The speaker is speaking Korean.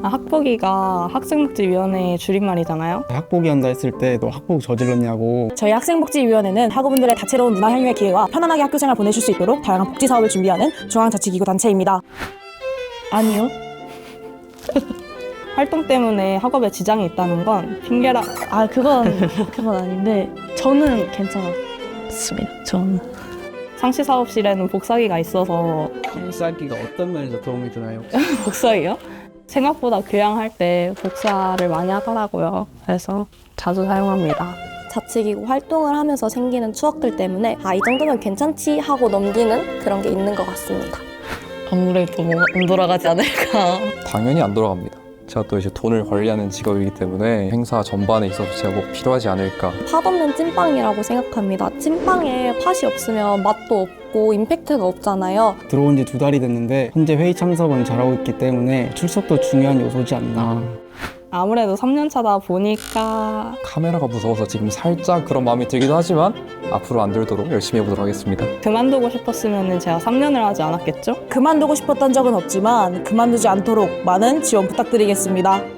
아, 학보기가 학생복지위원회의 줄임말이잖아요. 학보기 한다 했을 때 너 학폭 저질렀냐고 저희 학생복지위원회는 학우분들의 다채로운 문화 향유의 기회와 편안하게 학교생활 보내실 수 있도록 다양한 복지 사업을 준비하는 중앙자치기구 단체입니다. 아니요. 활동 때문에 학업에 지장이 있다는 건 핑계라. 아 그건 그건 아닌데 저는 괜찮았습니다. 저는 상시 사업실에는 복사기가 있어서 필살기가 어떤 면에서 도움이 되나요? 복사기요? 생각보다 교양할 때 복사를 많이 하더라고요. 그래서 자주 사용합니다. 자치기구 활동을 하면서 생기는 추억들 때문에 아 이 정도면 괜찮지 하고 넘기는 그런 게 있는 것 같습니다. 아무래도 뭔가 안 돌아가지 않을까. 당연히 안 돌아갑니다. 제가 또 이제 돈을 관리하는 직업이기 때문에 행사 전반에 있어서 제가 꼭 필요하지 않을까. 팥 없는 찐빵이라고 생각합니다. 찐빵에 팥이 없으면 맛도 없 고 임팩트가 없잖아요. 들어온 지 두 달이 됐는데 현재 회의 참석은 잘하고 있기 때문에 출석도 중요한 요소지 않나 아무래도 3년 차다 보니까 카메라가 무서워서 지금 살짝 그런 마음이 들기도 하지만 앞으로 안 들도록 열심히 해보도록 하겠습니다. 그만두고 싶었으면 제가 3년을 하지 않았겠죠? 그만두고 싶었던 적은 없지만 그만두지 않도록 많은 지원 부탁드리겠습니다.